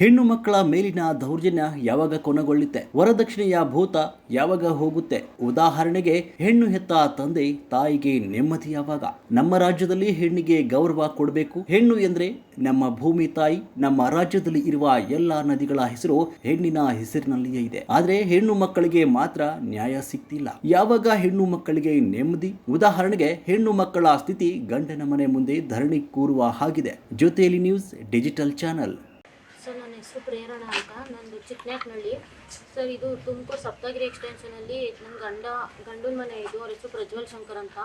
ಹೆಣ್ಣು ಮಕ್ಕಳ ಮೇಲಿನ ದೌರ್ಜನ್ಯ ಯಾವಾಗ ಕೊನೆಗೊಳ್ಳುತ್ತೆ? ವರದಕ್ಷಿಣೆಯ ಭೂತ ಯಾವಾಗ ಹೋಗುತ್ತೆ? ಉದಾಹರಣೆಗೆ, ಹೆಣ್ಣು ಹೆತ್ತ ತಂದೆ ತಾಯಿಗೆ ನೆಮ್ಮದಿ ಯಾವಾಗ? ನಮ್ಮ ರಾಜ್ಯದಲ್ಲಿ ಹೆಣ್ಣಿಗೆ ಗೌರವ ಕೊಡಬೇಕು. ಹೆಣ್ಣು ಎಂದ್ರೆ ನಮ್ಮ ಭೂಮಿ ತಾಯಿ, ನಮ್ಮ ರಾಜ್ಯದಲ್ಲಿ ಇರುವ ಎಲ್ಲ ನದಿಗಳ ಹೆಸರು ಹೆಣ್ಣಿನ ಹೆಸರಿನಲ್ಲಿಯೇ ಇದೆ. ಆದ್ರೆ ಹೆಣ್ಣು ಮಕ್ಕಳಿಗೆ ಮಾತ್ರ ನ್ಯಾಯ ಸಿಗ್ತಿಲ್ಲ ಯಾವಾಗ ಹೆಣ್ಣು ಮಕ್ಕಳಿಗೆ ನೆಮ್ಮದಿ? ಉದಾಹರಣೆಗೆ, ಹೆಣ್ಣು ಮಕ್ಕಳ ಸ್ಥಿತಿ ಗಂಡನ ಮನೆ ಮುಂದೆ ಧರಣಿ ಕೂರುವ ಹಾಗಿದೆ. ಜೊತೆಯಲ್ಲಿ ನ್ಯೂಸ್, ಡಿಜಿಟಲ್ ಚಾನಲ್. ಹೆಸರು ಪ್ರೇರಣ ಅಂತ, ನಂದು ಚಿಕ್ಕನಾಕ್ನಳ್ಳಿ ಸರ್, ಇದು ತುಮಕೂರು ಸಪ್ತಗಿರಿ ಎಕ್ಸ್ಟೆನ್ಷನಲ್ಲಿ ನನ್ನ ಗಂಡ, ಗಂಡನ ಮನೆ ಇದು, ಅವ್ರ ಹೆಸರು ಪ್ರಜ್ವಲ್ ಶಂಕರ್ ಅಂತ.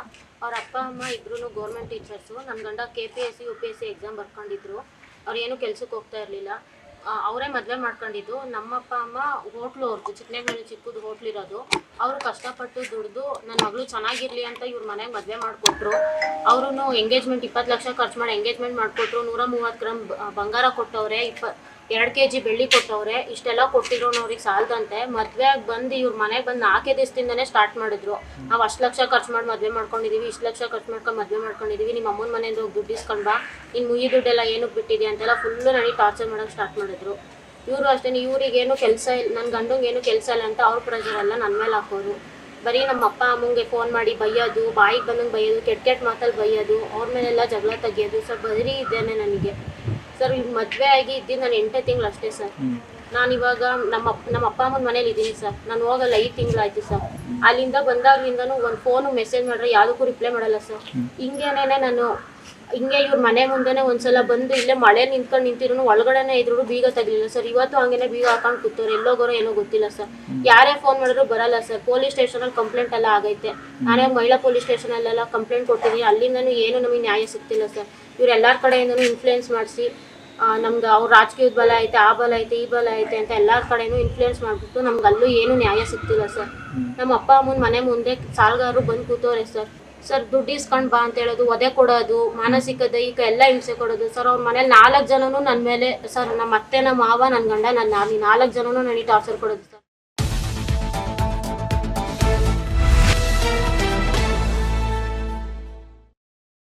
ಅವ್ರ ಅಪ್ಪ, ಅಮ್ಮ ಇಬ್ಬರೂ ಗೌರ್ಮೆಂಟ್ ಟೀಚರ್ಸು ನನ್ನ ಗಂಡ K P S C U P S C exam ಬರ್ಕೊಂಡಿದ್ರು. ಅವ್ರೇನು ಕೆಲ್ಸಕ್ಕೆ ಹೋಗ್ತಾ ಇರಲಿಲ್ಲ. ಅವರೇ ಮದುವೆ ಮಾಡ್ಕೊಂಡಿದ್ದು. ನಮ್ಮ ಅಪ್ಪ ಅಮ್ಮ ಹೋಟ್ಲು ಅವ್ರದ್ದು ಚಿಕ್ಕನಾಗ್ನಳ್ಳಿ ಚಿಕ್ಕದು ಹೋಟ್ಲ್ ಇರೋದು. ಅವರು ಕಷ್ಟಪಟ್ಟು ದುಡಿದು ನನ್ನ ಮಗಳು ಚೆನ್ನಾಗಿರಲಿ ಅಂತ ಇವ್ರ ಮನೆಗೆ ಮದುವೆ ಮಾಡಿಕೊಟ್ರು. ಅವರು ಎಂಗೇಜ್ಮೆಂಟ್ ಇಪ್ಪತ್ತು ಲಕ್ಷ ಖರ್ಚು ಮಾಡಿ ಎಂಗೇಜ್ಮೆಂಟ್ ಮಾಡಿಕೊಟ್ರು. ನೂರ ಮೂವತ್ತು ಗ್ರಾಮ್ ಬಂಗಾರ ಕೊಟ್ಟವ್ರೆ. ಇಪ್ಪ ಎರಡು ಕೆ ಜಿ ಬೆಳ್ಳಿ ಕೊಟ್ಟವ್ರೆ, ಇಷ್ಟೆಲ್ಲ ಕೊಟ್ಟಿರೋ ಅವ್ರಿಗೆ ಸಾಲದಂತೆ. ಮದುವೆ ಬಂದು ಇವ್ರ ಮನೆಗೆ ಬಂದು ನಾಲ್ಕೇ ದಿವಸದಿಂದನೇ ಸ್ಟಾರ್ಟ್ ಮಾಡಿದ್ರು. ನಾವು ಅಷ್ಟು ಲಕ್ಷ ಖರ್ಚು ಮಾಡಿ ಮದುವೆ ಮಾಡ್ಕೊಂಡಿದೀವಿ, ಇಷ್ಟು ಲಕ್ಷ ಖರ್ಚು ಮಾಡ್ಕೊಂಡು ಮದುವೆ ಮಾಡ್ಕೊಂಡಿದೀವಿ. ನಿಮ್ಮ ಅಮ್ಮನ ಮನೆಯಿಂದ ಹೋಗಿ ದುಡ್ಡು ಇಸ್ಕೊಂಡ್ ಬಾ. ಇನ್ನು ಮುಯಿ ದುಡ್ಡೆಲ್ಲ ಏನಕ್ಕೆ ಬಿಟ್ಟಿದೆ ಅಂತೆಲ್ಲ ಫುಲ್ಲು ನನಗೆ ಟಾರ್ಚರ್ ಮಾಡೋಕೆ ಸ್ಟಾರ್ಟ್ ಮಾಡಿದ್ರು. ಇವರು ಅಷ್ಟೇ ಇವ್ರಿಗೇನು ಕೆಲಸ ಇಲ್ಲ ನನ್ನ ಗಂಡಂಗೆ ಏನು ಕೆಲಸ ಇಲ್ಲ ಅಂತ ಅವ್ರ ಪ್ರೆಷರ್ ಎಲ್ಲ ನನ್ನ ಮೇಲೆ ಹಾಕೋರು. ಬರೀ ನಮ್ಮ ಅಪ್ಪ ಅಮ್ಮಂಗೆ ಫೋನ್ ಮಾಡಿ ಬೈಯೋದು, ಬಾಯಿಗೆ ಬಂದಂಗೆ ಬೈಯೋದು ಕೆಟ್ಟ ಕೆಟ್ಟ ಮಾತಲ್ಲಿ ಬೈಯೋದು, ಅವ್ರ ಮೇಲೆಲ್ಲ ಜಗಳ ತೆಗಿಯೋದು ಸ್ವಲ್ಪ ಬದರಿ ಇದ್ದೇನೆ ನನಗೆ. ಸರ್ ಈಗ ಮದುವೆ ಆಗಿ ಇದ್ದೀನಿ ನಾನು ಎಂಟೇ ತಿಂಗಳು ಅಷ್ಟೇ ಸರ್. ನಾನು ಇವಾಗ ನಮ್ಮ ನಮ್ಮ ಅಪ್ಪ ಅಮ್ಮನ ಮನೇಲಿ ಇದ್ದೀನಿ ಸರ್. ನಾನು ಹೋಗಲ್ಲ ಐದು ತಿಂಗಳಾಯ್ತು ಸರ್. ಅಲ್ಲಿಂದ ಬಂದಾಗ್ಲಿಂದನೂ ಒಂದು ಫೋನು ಮೆಸೇಜ್ ಮಾಡ್ರೆ ಯಾವುದಕ್ಕೂ ರಿಪ್ಲೈ ಮಾಡಲ್ಲ ಸರ್. ಹಿಂಗೇನೇ ನಾನು ಹಿಂಗೆ ಇವ್ರ ಮನೆ ಮುಂದೆನೆ ಒಂದ್ಸಲ ಬಂದು ಇಲ್ಲೇ ಮಳೆ ನಿಂತ್ಕೊಂಡು ನಿಂತಿರೋನು ಒಳಗಡೆನೆ ಇದ್ರು ಬೀಗ ತಗಲಿಲ್ಲ ಸರ್. ಇವತ್ತು ಹಂಗೇನೆ ಬೀಗ ಹಾಕೊಂಡು ಕೂತವ್ರು ಎಲ್ಲೋಗೋರೋ ಏನೋ ಗೊತ್ತಿಲ್ಲ ಸರ್. ಯಾರೇ ಫೋನ್ ಮಾಡಿದ್ರು ಬರಲ್ಲ ಸರ್. ಪೊಲೀಸ್ ಸ್ಟೇಷನಲ್ಲಿ ಕಂಪ್ಲೇಂಟ್ ಎಲ್ಲ ಆಗೈತೆ. ನಾನೇ ಮಹಿಳಾ ಪೊಲೀಸ್ ಸ್ಟೇಷನಲ್ಲೆಲ್ಲ ಕಂಪ್ಲೇಂಟ್ ಕೊಟ್ಟಿದ್ದೀನಿ ಅಲ್ಲಿಂದನೂ ಏನು ನಮಗೆ ನ್ಯಾಯ ಸಿಗ್ತಿಲ್ಲ ಸರ್. ಇವ್ರು ಕಡೆಯಿಂದನು ಇನ್ಫ್ಲೂಯೆನ್ಸ್ ಮಾಡಿಸಿ ನಮ್ದು ಅವ್ರ ರಾಜಕೀಯದ ಬಲ ಐತೆ, ಆ ಬಲ ಐತೆ, ಈ ಬಲ ಐತೆ ಅಂತ ಎಲ್ಲರ ಕಡೆನೂ ಇನ್ಫ್ಲುಯೆನ್ಸ್ ಮಾಡಿಬಿಟ್ಟು ನಮ್ಗೆ ಅಲ್ಲೂ ಏನು ನ್ಯಾಯ ಸಿಗ್ತಿಲ್ಲ ಸರ್. ನಮ್ಮ ಅಪ್ಪ, ಅಮ್ಮನ ಮನೆ ಮುಂದೆ ಸಾಲಗಾರರು ಬಂದು ಕೂತವ್ರೆ ಸರ್. ಸರ್, ದುಡ್ಡು ಇಸ್ಕೊಂಡ್ ಬಾ ಅಂತ ಹೇಳೋದು, ಒದೆ ಕೊಡೋದು ಮಾನಸಿಕ ದೈಹಿಕ ಎಲ್ಲ ಹಿಂಸೆ ಕೊಡೋದು. ಸರ್, ಅವ್ರ ಮನೇಲಿ ನಾಲ್ಕು ಜನನು ನನ್ನ ಮೇಲೆ, ಸರ್ ನಮ್ಮ ಅತ್ತೆ ನಮ್ಮ ಮಾವ ನನ್ನ ಗಂಡ ನನ್ನ ನಾಲ್ಕು ಜನನು ನನಗೆ ಟಾರ್ಚರ್ ಕೊಡೋದು